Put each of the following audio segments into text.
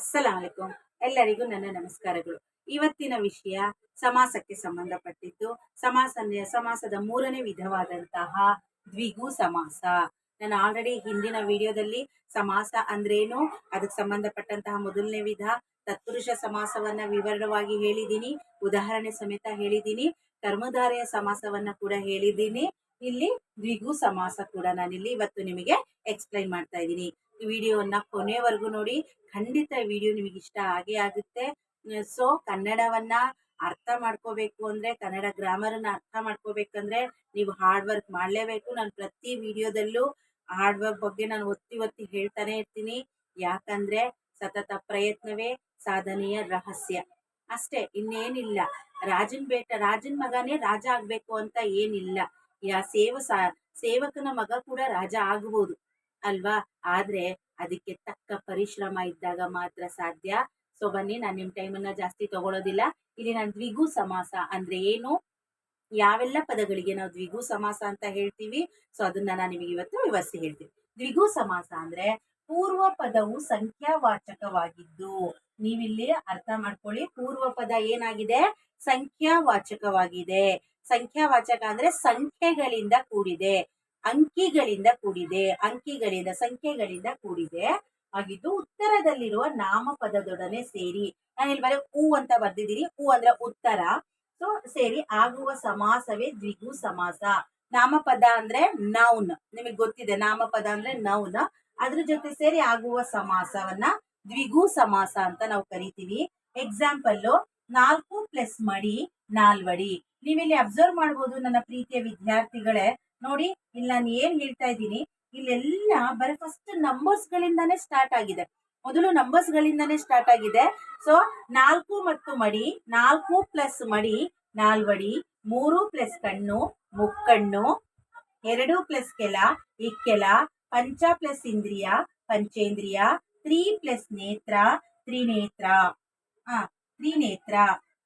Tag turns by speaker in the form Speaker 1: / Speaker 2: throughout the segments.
Speaker 1: ಅಸ್ಸಲಾಮಲೈಕುಂ ಎಲ್ಲರಿಗೂ ನನ್ನ ನಮಸ್ಕಾರಗಳು. ಇವತ್ತಿನ ವಿಷಯ ಸಮಾಸಕ್ಕೆ ಸಂಬಂಧಪಟ್ಟಿದ್ದು ಸಮಾಸ ಸಮಾಸದ ಮೂರನೇ ವಿಧವಾದಂತಹ ದ್ವಿಗು ಸಮಾಸ. ನಾನು ಆಲ್ರೆಡಿ ಹಿಂದಿನ ವಿಡಿಯೋದಲ್ಲಿ ಸಮಾಸ ಅಂದ್ರೇನು? ಅದಕ್ಕೆ ಸಂಬಂಧಪಟ್ಟಂತಹ ಮೊದಲನೇ ವಿಧ, ತತ್ಪುರುಷ ಸಮಾಸವನ್ನ ವಿವರವಾಗಿ ಹೇಳಿದ್ದೀನಿ. ಉದಾಹರಣೆ ಸಮೇತ ಹೇಳಿದ್ದೀನಿ. ಕರ್ಮಧಾರೆಯ ಸಮಾಸವನ್ನ ಕೂಡ ಹೇಳಿದ್ದೀನಿ. ಇಲ್ಲಿ ದ್ವಿಗು ಸಮಾಸ ಕೂಡ ನಾನಿಲ್ಲಿ ಇವತ್ತು ನಿಮಗೆ ಎಕ್ಸ್ಪ್ಲೈನ್ ಮಾಡ್ತಾ ಇದ್ದೀನಿ. ಈ ವಿಡಿಯೋವನ್ನ ಕೊನೆವರೆಗೂ ನೋಡಿ. ಖಂಡಿತ ವಿಡಿಯೋ ನಿಮಗೆ ಇಷ್ಟ ಆಗೇ ಆಗುತ್ತೆ. ಸೊ ಕನ್ನಡವನ್ನ ಅರ್ಥ ಮಾಡ್ಕೋಬೇಕು ಅಂದ್ರೆ, ಕನ್ನಡ ಗ್ರಾಮರನ್ನ ಅರ್ಥ ಮಾಡ್ಕೋಬೇಕಂದ್ರೆ ನೀವು ಹಾರ್ಡ್ ವರ್ಕ್ ಮಾಡಲೇಬೇಕು. ನಾನು ಪ್ರತಿ ವಿಡಿಯೋದಲ್ಲೂ ಹಾರ್ಡ್ ವರ್ಕ್ ಬಗ್ಗೆ ನಾನು ಒತ್ತಿ ಒತ್ತಿ ಹೇಳ್ತಾನೆ ಇರ್ತೀನಿ. ಯಾಕಂದ್ರೆ ಸತತ ಪ್ರಯತ್ನವೇ ಸಾಧನೆಯ ರಹಸ್ಯ. ಅಷ್ಟೇ, ಇನ್ನೇನಿಲ್ಲ. ರಾಜನ್ ಬೇಟ, ರಾಜನ್ ಮಗನೇ ರಾಜ ಆಗ್ಬೇಕು ಅಂತ ಏನಿಲ್ಲ. ಯಾ ಸೇವ ಸೇವಕನ ಮಗ ಕೂಡ ರಾಜ ಆಗಬಹುದು ಅಲ್ವಾ? ಆದ್ರೆ ಅದಕ್ಕೆ ತಕ್ಕ ಪರಿಶ್ರಮ ಇದ್ದಾಗ ಮಾತ್ರ ಸಾಧ್ಯ. ಸೊ ಬನ್ನಿ, ನಾನು ನಿಮ್ ಟೈಮನ್ನ ಜಾಸ್ತಿ ತಗೊಳ್ಳೋದಿಲ್ಲ ಇಲ್ಲಿ ನಾನು ದ್ವಿಗು ಸಮಾಸ ಅಂದ್ರೆ ಏನು? ಯಾವೆಲ್ಲ ಪದಗಳಿಗೆ ನಾವು ದ್ವಿಗು ಸಮಾಸ ಅಂತ ಹೇಳ್ತೀವಿ. ಸೊ ಅದನ್ನ ನಾನು ನಿಮಗೆ ಇವತ್ತು ವಿವರಿಸಿ ಹೇಳ್ತೀನಿ. ದ್ವಿಗು ಸಮಾಸ ಅಂದ್ರೆ ಪೂರ್ವ ಪದವು ಸಂಖ್ಯಾವಾಚಕವಾಗಿದ್ದು. ನೀವಿಲ್ಲಿ ಅರ್ಥ ಮಾಡ್ಕೊಳ್ಳಿ. ಪೂರ್ವ ಪದ ಏನಾಗಿದೆ? ಸಂಖ್ಯಾವಾಚಕವಾಗಿದೆ. ಸಂಖ್ಯಾವಾಚಕ ಅಂದ್ರೆ ಸಂಖ್ಯೆಗಳಿಂದ ಕೂಡಿದೆ. ಅಂಕಿಗಳಿಂದ ಕೂಡಿದೆ. ಅಂಕಿಗಳಿಂದ ಸಂಖ್ಯೆಗಳಿಂದ ಕೂಡಿದೆ. ಆಗಿದ್ದು ಉತ್ತರದಲ್ಲಿರುವ ನಾಮಪದದೊಡನೆ ಸೇರಿ. ನಾನು ಇಲ್ಲಿ ಬರೀ ಹೂ ಅಂತ ಬರ್ದಿದ್ದೀನಿ. ಹೂ ಅಂದ್ರೆ ಉತ್ತರ. ಸೊ ಸೇರಿ ಆಗುವ ಸಮಾಸವೇ ದ್ವಿಗು ಸಮಾಸ. ನಾಮಪದ ಅಂದ್ರೆ ನೌನ್ ನಿಮಗೆ ಗೊತ್ತಿದೆ, ನಾಮಪದ ಅಂದ್ರೆ ನೌನ್ ಅದ್ರ ಜೊತೆ ಸೇರಿ ಆಗುವ ಸಮಾಸವನ್ನ ದ್ವಿಗು ಸಮಾಸ ಅಂತ ನಾವು ಕರಿತೀವಿ. ಎಕ್ಸಾಂಪಲ್ ನಾಲ್ಕು ಪ್ಲಸ್ ಮಡಿ ನಾಲ್ವಡಿ. ನೀವಿಲ್ಲಿ ಅಬ್ಸರ್ವ್ ಮಾಡ್ಬೋದು ನನ್ನ ಪ್ರೀತಿಯ ವಿದ್ಯಾರ್ಥಿಗಳೇ. ನೋಡಿ, ಇಲ್ಲಿ ನಾನು ಏನ್ ಹೇಳ್ತಾ ಇದ್ದೀನಿ? ಇಲ್ಲೆಲ್ಲ ಬರೀ ಫಸ್ಟ್ ನಂಬರ್ಸ್ ಗಳಿಂದಾನೇ ಸ್ಟಾರ್ಟ್ ಆಗಿದೆ. ಮೊದಲು ನಂಬರ್ಸ್ ಗಳಿಂದಾನೇ ಸ್ಟಾರ್ಟ್ ಆಗಿದೆ. ಸೊ ನಾಲ್ಕು ಮತ್ತು ಮಡಿ, ನಾಲ್ಕು ಪ್ಲಸ್ ಮಡಿ ನಾಲ್ವಡಿ, ಮೂರು ಪ್ಲಸ್ ಕಣ್ಣು ಮುಕ್ಕಣ್ಣು, ಎರಡು ಪ್ಲಸ್ ಕೆಲ, ಇಕ್ಕೆಲ, ಪಂಚ ಪ್ಲಸ್ ಇಂದ್ರಿಯ, ಪಂಚೇಂದ್ರಿಯ ತ್ರೀ ಪ್ಲಸ್ ನೇತ್ರ ತ್ರಿನೇತ್ರ ಆ ತ್ರಿನೇತ್ರ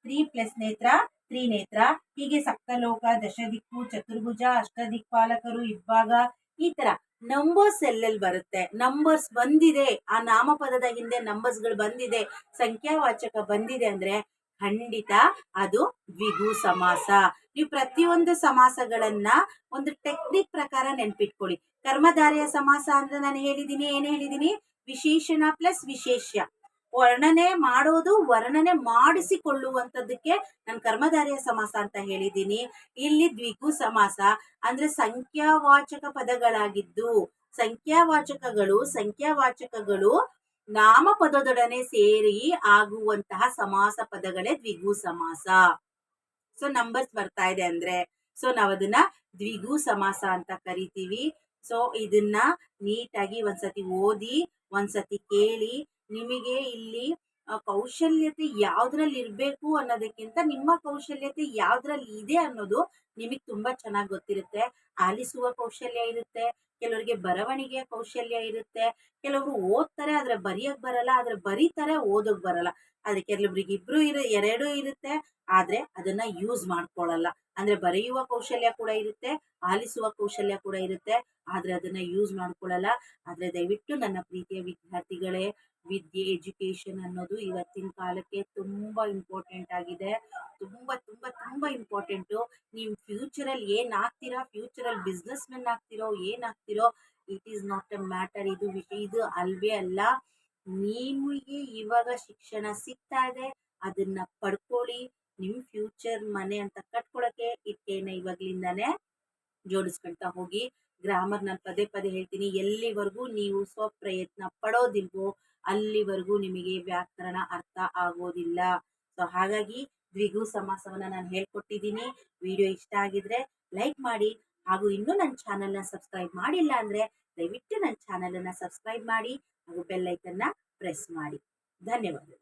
Speaker 1: ತ್ರೀ ಪ್ಲಸ್ ನೇತ್ರ ತ್ರಿನೇತ್ರ ಹೀಗೆ ಸಪ್ತಲೋಕ, ದಶದಿಕ್ಕು, ಚತುರ್ಭುಜ, ಅಷ್ಟದಿಕ್ಪಾಲಕರು ಇಬ್ಬಾಗ ಈ ತರ ನಂಬರ್ಸ್ ಎಲ್ಲೆಲ್ಲಿ ಬರುತ್ತೆ? ನಂಬರ್ಸ್ ಬಂದಿದೆ. ಆ ನಾಮಪದದ ಹಿಂದೆ ನಂಬರ್ಸ್ಗಳು ಬಂದಿದೆ. ಸಂಖ್ಯಾವಾಚಕ ಬಂದಿದೆ ಅಂದ್ರೆ ಖಂಡಿತ ಅದು ವಿಗು ಸಮಾಸ. ನೀವು ಪ್ರತಿಯೊಂದು ಸಮಾಸಗಳನ್ನ ಒಂದು ಟೆಕ್ನಿಕ್ ಪ್ರಕಾರ ನೆನ್ಪಿಟ್ಕೊಳ್ಳಿ. ಕರ್ಮಧಾರೆಯ ಸಮಾಸ ಅಂದ್ರೆ ನಾನು ಹೇಳಿದ್ದೀನಿ ಏನ್ ಹೇಳಿದೀನಿ? ವಿಶೇಷಣ ಪ್ಲಸ್ ವಿಶೇಷ ವರ್ಣನೆ ಮಾಡೋದು ವರ್ಣನೆ ಮಾಡಿಸಿಕೊಳ್ಳುವಂಥದ್ದಕ್ಕೆ ನಾನು ಕರ್ಮಧಾರಿಯ ಸಮಾಸ ಅಂತ ಹೇಳಿದ್ದೀನಿ. ಇಲ್ಲಿ ದ್ವಿಗು ಸಮಾಸ ಅಂದ್ರೆ ಸಂಖ್ಯಾವಾಚಕ ಪದಗಳಾಗಿದ್ದು, ಸಂಖ್ಯಾವಾಚಕಗಳು ಸಂಖ್ಯಾವಾಚಕಗಳು ನಾಮಪದದೊಡನೆ ಸೇರಿ ಆಗುವಂತಹ ಸಮಾಸ ಪದಗಳೇ ದ್ವಿಗು ಸಮಾಸ. ಸೊ ನಂಬರ್ಸ್ ಬರ್ತಾ ಇದೆ ಅಂದ್ರೆ ಸೊ ನಾವು ಅದನ್ನ ದ್ವಿಗು ಸಮಾಸ ಅಂತ ಕರಿತೀವಿ. ಸೊ ಇದನ್ನ ನೀಟಾಗಿ ಒಂದ್ಸತಿ ಓದಿ, ಒಂದ್ಸತಿ ಕೇಳಿ, ನಿಮಗೆ ಇಲ್ಲಿ ಕೌಶಲ್ಯತೆ ಯಾವ್ದ್ರಲ್ಲಿ ಇರಬೇಕು ಅನ್ನೋದಕ್ಕಿಂತ ನಿಮ್ಮ ಕೌಶಲ್ಯತೆ ಯಾವ್ದ್ರಲ್ಲಿ ಇದೆ ಅನ್ನೋದು ನಿಮಗೆ ತುಂಬಾ ಚೆನ್ನಾಗಿ ಗೊತ್ತಿರುತ್ತೆ. ಆಲಿಸುವ ಕೌಶಲ್ಯ ಇರುತ್ತೆ, ಕೆಲವರಿಗೆ ಬರವಣಿಗೆಯ ಕೌಶಲ್ಯ ಇರುತ್ತೆ, ಕೆಲವರು ಓದ್ತಾರೆ ಆದ್ರೆ ಬರೆಯಕ್ ಬರಲ್ಲ, ಆದ್ರೆ ಬರೀತಾರೆ ಓದಕ್ ಬರಲ್ಲ. ಆದ್ರೆ ಕೆಲವೊಬ್ರಿಗೆ ಇಬ್ರು ಇರ, ಎರಡೂ ಇರುತ್ತೆ, ಆದ್ರೆ ಅದನ್ನ ಯೂಸ್ ಮಾಡ್ಕೊಳ್ಳಲ್ಲ ಅಂದ್ರೆ ಬರೆಯುವ ಕೌಶಲ್ಯ ಕೂಡ ಇರುತ್ತೆ, ಆಲಿಸುವ ಕೌಶಲ್ಯ ಕೂಡ ಇರುತ್ತೆ, ಆದ್ರೆ ಅದನ್ನ ಯೂಸ್ ಮಾಡ್ಕೊಳ್ಳಲ್ಲ ಆದ್ರೆ ದಯವಿಟ್ಟು ನನ್ನ ಪ್ರೀತಿಯ ವಿದ್ಯಾರ್ಥಿಗಳೇ, ವಿದ್ಯೆ ಎಜುಕೇಶನ್ ಅನ್ನೋದು ಇವತ್ತಿನ ಕಾಲಕ್ಕೆ ತುಂಬಾ ಇಂಪಾರ್ಟೆಂಟ್ ಆಗಿದೆ. ತುಂಬಾ ತುಂಬಾ ತುಂಬಾ ಇಂಪಾರ್ಟೆಂಟು ನೀವು ಫ್ಯೂಚರಲ್ಲಿ ಏನ್ ಆಗ್ತೀರಾ ಫ್ಯೂಚರಲ್ಲಿ ಬಿಸ್ನೆಸ್ ಮೆನ್ ಆಗ್ತಿರೋ, ಏನ್ ಆಗ್ತಿರೋ it is not a matter ಇದು ಇದು ಅಲ್ವೇ ಅಲ್ಲ. ನಿಮಗೆ ಇವಾಗ ಶಿಕ್ಷಣ ಸಿಗ್ತಾ ಇದೆ, ಅದನ್ನ ಪಡ್ಕೊಳ್ಳಿ. ನಿಮ್ ಫ್ಯೂಚರ್ ಮನೆ ಅಂತ ಕಟ್ಕೊಳಕ್ಕೆ ಇಟ್ಟೇನೆ ಇವಾಗ್ಲಿಂದಾನೆ. ಜೋಡಿಸ್ಕೊಳ್ತಾ ಹೋಗಿ ಗ್ರಾಮರ್ ನಾನು ಪದೇ ಪದೇ ಹೇಳ್ತೀನಿ, ಎಲ್ಲಿವರೆಗೂ ನೀವು ಸ್ವಪ್ರಯತ್ನ ಪಡೋದಿಲ್ವೋ ಅಲ್ಲಿವರೆಗೂ ನಿಮಗೆ ವ್ಯಾಕರಣ ಅರ್ಥ ಆಗೋದಿಲ್ಲ. ಸೊ ಹಾಗಾಗಿ ದ್ವಿಗು ಸಮಾಸವನ್ನು ನಾನು ಹೇಳ್ಕೊಟ್ಟಿದ್ದೀನಿ. ವಿಡಿಯೋ ಇಷ್ಟ ಆಗಿದ್ರೆ ಲೈಕ್ ಮಾಡಿ ಹಾಗೂ ಇನ್ನೂ ನನ್ನ ಚಾನಲ್ನ ಸಬ್ಸ್ಕ್ರೈಬ್ ಮಾಡಿಲ್ಲ ಅಂದರೆ ದಯವಿಟ್ಟು ನನ್ನ ಚಾನಲನ್ನು ಸಬ್ಸ್ಕ್ರೈಬ್ ಮಾಡಿ ಹಾಗೂ ಬೆಲ್ಲೈಕನ್ನ ಪ್ರೆಸ್ ಮಾಡಿ. ಧನ್ಯವಾದಗಳು.